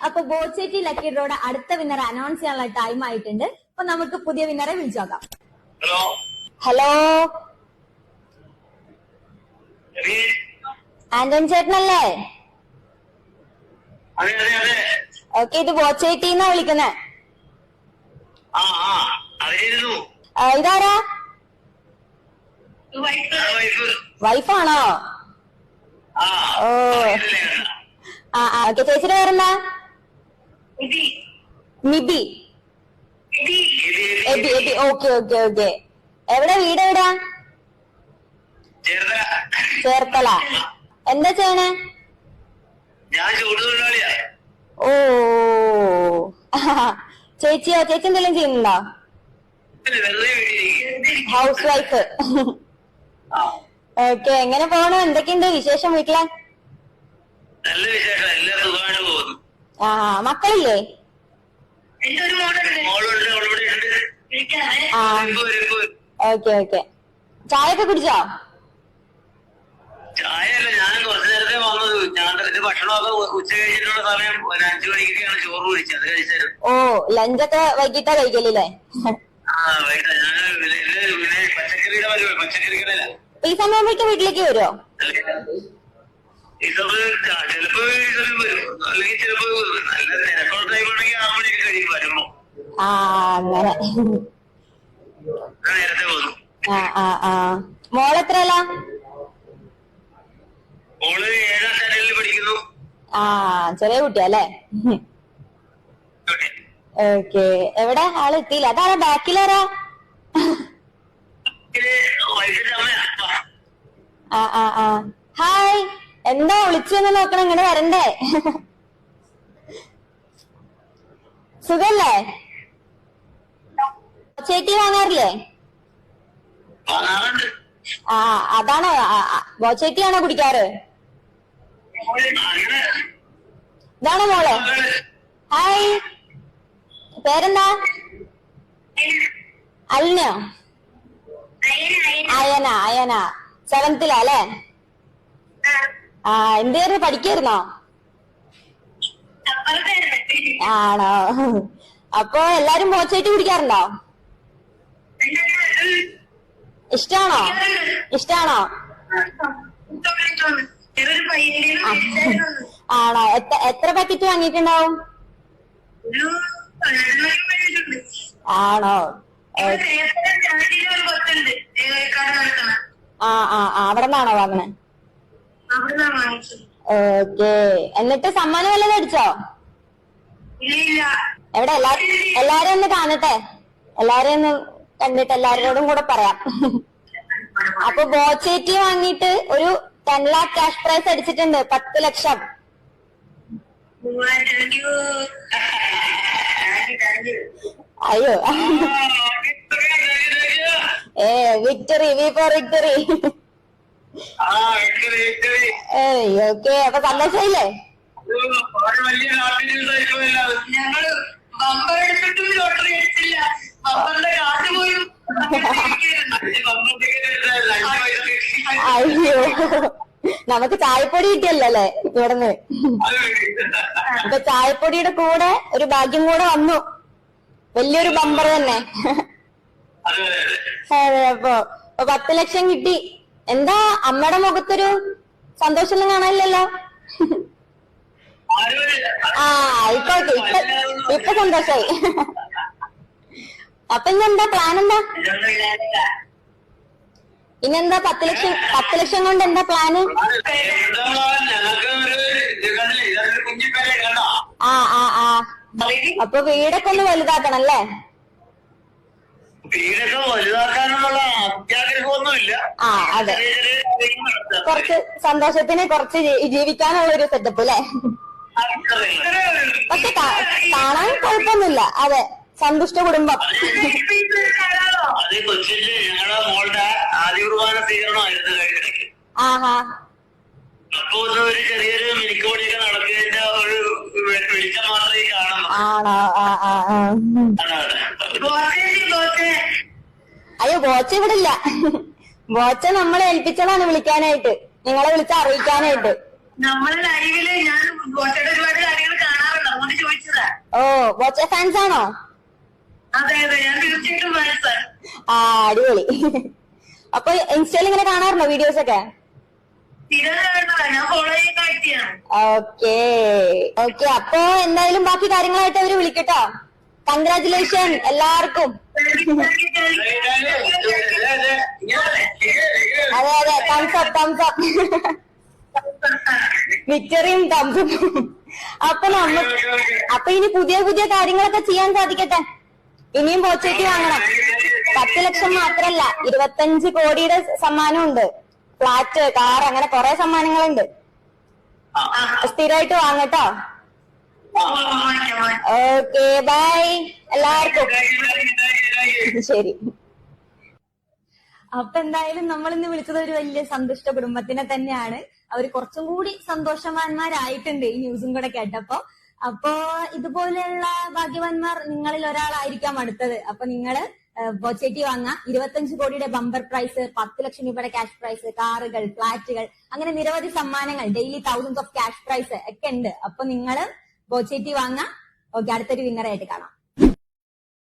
അപ്പൊ ബോച്ചേറ്റി ലക്കി ഡ്രോയുടെ അടുത്ത വിന്നറെ അനൗൺസ് ചെയ്യാനുള്ള ടൈം ആയിട്ടുണ്ട്. അപ്പൊ നമുക്ക് പുതിയ വിന്നറെ വിളിച്ചു നോക്കാം. ഹലോ ഹലോ ആന്റോൺ ചേട്ടനല്ലേ? ഓക്കെ ഇത് ബോച്ചേറ്റിന്നാ വിളിക്കുന്നത് ആ ആ അറിയിരുന്നു ഇതാരാ? വൈഫ് വൈഫാണോ ആ ഓ. ആ ആ ഓക്കെ ചേച്ചിയുടെ പേരെന്താ? ഇത് Abi Abi. Okay okay okay. എവിടെ വീട് എവിടാ? ചേർത്തല. എന്താ ചെയ്യണേ? ഓ. ചേച്ചിയോ ചേച്ചി എന്തെങ്കിലും ചെയ്യുന്നുണ്ടോ. House wife. ഓക്കെ എങ്ങനെ പോണു? എന്തൊക്കെയുണ്ട് വിശേഷം വീട്ടിലെ? നല്ല വിശേഷം ആ മക്കളില്ലേ? ആ. Okay okay. ചായ ഒക്കെ കുടിച്ചോ? ചായയല്ല ഞാൻ കുറച്ചു നേരത്തെ വന്നത്. ഞാൻ ഇത് ഭക്ഷണമൊക്കെ ഉ- ഉച്ച കഴിഞ്ഞിട്ടുള്ള സമയം ഒരു അഞ്ചു മണിക്കൊക്കെയാണ് ചോറ് കുടിച്ചത് അത് കഴിച്ചായിരുന്നു. ഓ ലഞ്ചൊക്കെ വൈകിട്ടാ കഴിക്കലില്ലേ? ആ വൈകിട്ട്. ഞാൻ പച്ചക്കറിയുടെ പച്ചക്കറി ഈ സമയം വീട്ടിലേക്ക് വരുമോ ഇതൊക്കെ ചിലപ്പോ വരും അല്ലെങ്കിൽ ചിലപ്പോ നല്ല തിരക്കുള്ള ടൈമാണെങ്കിൽ ആറ് കഴിയും വരുമ്പോ. നേരത്തെ മോൾ ഏഴാം സ്റ്റാൻഡേർഡിൽ പഠിക്കുന്നു. ആ ചെറിയ കുട്ടിയല്ലേ ഓക്കെ. എവിടെ? ആൾ എത്തിയില്ല. അതാരാ? ബാക്കിലാരാ? ആ ആ ആ. ഹായ്. എന്താ വിളിച്ചെന്ന് നോക്കണം ഇങ്ങനെ വരണ്ടേ? സുഖല്ലേ? ചേട്ടി വാങ്ങാറില്ലേ? ആ അതാണോ ബോച്ചേറ്റിയാണോ കുടിക്കാറ്? ഇതാണ് ഇതാണോ മോൾ? ഹായ്. പേരെന്താ? അലിനോ അയന അയന. സെവൻത്തിലാ അല്ലേ? ആ എന്തായിരുന്നു പഠിക്കായിരുന്നോ? ആണോ? അപ്പൊ എല്ലാരും മോച്ചായിട്ട് കുടിക്കാറുണ്ടോ? ഇഷ്ടാണോ? ഇഷ്ടാണോ? ആണോ? എത്ര പാക്കറ്റ് വാങ്ങിയിട്ടുണ്ടാവും? ആണോ? ആ ആ ആ അവിടെ നിന്നാണോ വാങ്ങണേ? ഓക്കെ. എന്നിട്ട് സമ്മാനം വല്ലതും അടിച്ചോ എവിടെ? എല്ലാരും എല്ലാരും ഒന്ന് കാണട്ടെ. എല്ലാരും ഒന്ന് കണ്ടിട്ട് എല്ലാവരോടും കൂടെ പറയാം. അപ്പൊ ബോച്ചേറ്റി വാങ്ങിയിട്ട് ഒരു ടെൻ ലാക്ക് ക്യാഷ് പ്രൈസ് അടിച്ചിട്ടുണ്ട്. പത്ത് ലക്ഷം. അയ്യോ. ഏ വിക്ടറി വി ഫോർ വിക്ടറി ആ വിക്ടറി വിക്ടറി ഏയ് ഓക്കെ അപ്പൊ സന്തോഷമില്ലേ വളരെ വലിയ നാട്ടിൽ ഞങ്ങൾ ബമ്പർ എടുത്തിട്ടും ലോട്ടറി എടുത്തില്ല. ബമ്പറിന്റെ കാശ് പോലും അയ്യോ നമുക്ക് ചായപ്പൊടി കിട്ടിയല്ലേ ഇവിടുന്ന്? അപ്പൊ ചായപ്പൊടിയുടെ കൂടെ ഒരു ഭാഗ്യം കൂടെ വന്നു. വലിയൊരു ബമ്പർ തന്നെ. അതെ അപ്പൊ പത്ത് ലക്ഷം കിട്ടി. എന്താ അമ്മയുടെ മുഖത്തൊരു സന്തോഷമൊന്നും കാണാനില്ലല്ലോ? ആ ഇപ്പൊ ഇപ്പൊ ഇപ്പൊ സന്തോഷായി. അപ്പൊ ഇനി എന്താ പ്ലാൻ എന്താ ഇന്നെന്താ പത്ത് ലക്ഷം പത്ത് ലക്ഷം കൊണ്ട് എന്താ പ്ലാന്? ആ ആ ആ. അപ്പൊ വീടൊക്കെ ഒന്ന് വലുതാക്കണം അല്ലേ വീടൊക്കെ വലുതാക്കാനുള്ള ആ അതെ. കുറച്ച് സന്തോഷത്തിന് കുറച്ച് ജീവിക്കാനുള്ള ഒരു സെറ്റപ്പ് അല്ലേ. പക്ഷെ കാണാൻ കുഴപ്പമൊന്നുമില്ല. അതെ സന്തുഷ്ട കുടുംബം. അത് കൊച്ചിൽ ഞങ്ങളുടെ മോളുടെ ആദ്യ കുർബാന സ്വീകരണമായിരുന്നു കഴിഞ്ഞിടയ്ക്ക്. ആഹാ. അപ്പൊ ഒരു ചെറിയൊരു മിനിക്കോടിയൊക്കെ നടക്കുന്നതിന്റെ ഒരു വെ- വെളിച്ചം മാത്രമേ കാണുന്നു. ആ ആ ആ. അതാണ്. അയ്യോ കോച്ച് ഇവിടെ ഇല്ല. ബോച്ച നമ്മളെ ഏൽപ്പിച്ചതാണ് വിളിക്കാനായിട്ട്. നിങ്ങളെ വിളിച്ച് അറിയിക്കാനായിട്ട്. നമ്മളെ ലൈവിൽ ഞാൻ ബോച്ചയുടെ ഒരുപാട് കാര്യങ്ങൾ കാണാറുണ്ട്. അതുകൊണ്ട് ഓ വാച്ച ഫാൻസ് ആണോ? അതെ അതെ. ഞാൻ തീർച്ചയായിട്ടും മനസ്സാണ് ആ അടിപൊളി. അപ്പൊ ഇൻസ്റ്റയിൽ ഇങ്ങനെ കാണാറുണ്ടോ വീഡിയോസ് ഒക്കെ? ഓക്കേ. ഓക്കെ അപ്പൊ എന്തായാലും ബാക്കി കാര്യങ്ങളായിട്ട് അവർ വിളിക്കട്ടോ. കൺഗ്രാചുലേഷൻ എല്ലാവർക്കും. അതെ അതെ തംസ് അപ്പ് തംസ് അപ്പ് വിക്ടറിയും തംസും അപ്പൊ നമ്മ അപ്പൊ ഇനി പുതിയ പുതിയ കാര്യങ്ങളൊക്കെ ചെയ്യാൻ സാധിക്കട്ടെ? ഇനിയും പോച്ചേറ്റി വാങ്ങണം. പത്ത് ലക്ഷം മാത്രല്ല ഇരുപത്തഞ്ച് കോടിയുടെ സമ്മാനമുണ്ട്. ഫ്ലാറ്റ് കാർ അങ്ങനെ കുറെ സമ്മാനങ്ങളുണ്ട്. സ്ഥിരമായിട്ട് വാങ്ങട്ടോ? Okay bye. എല്ലാവർക്കും. ശരി. അപ്പൊ എന്തായാലും നമ്മൾ ഇന്ന് വിളിച്ചത് ഒരു വലിയ സന്തുഷ്ട കുടുംബത്തിനെ തന്നെയാണ്. അവർ കുറച്ചും കൂടി സന്തോഷവാന്മാരായിട്ടുണ്ട് ഈ ന്യൂസും കൂടെ കേട്ടപ്പോ. അപ്പോ ഇതുപോലെയുള്ള ഭാഗ്യവാന്മാർ നിങ്ങളിൽ ഒരാളായിരിക്കാം അടുത്തത്. അപ്പൊ നിങ്ങൾ ബോച്ചേറ്റി വാങ്ങാം. ഇരുപത്തഞ്ച് കോടിയുടെ ബമ്പർ പ്രൈസ് പത്ത് ലക്ഷം രൂപയുടെ ക്യാഷ് പ്രൈസ് കാറുകൾ ഫ്ളാറ്റുകൾ അങ്ങനെ നിരവധി സമ്മാനങ്ങൾ daily thousands of cash prize ഒക്കെ ഉണ്ട്. അപ്പൊ നിങ്ങൾ ബോച്ചേറ്റി വാങ്ങാം. ഓക്കെ അടുത്തൊരു വിന്നറായിട്ട് കാണാം.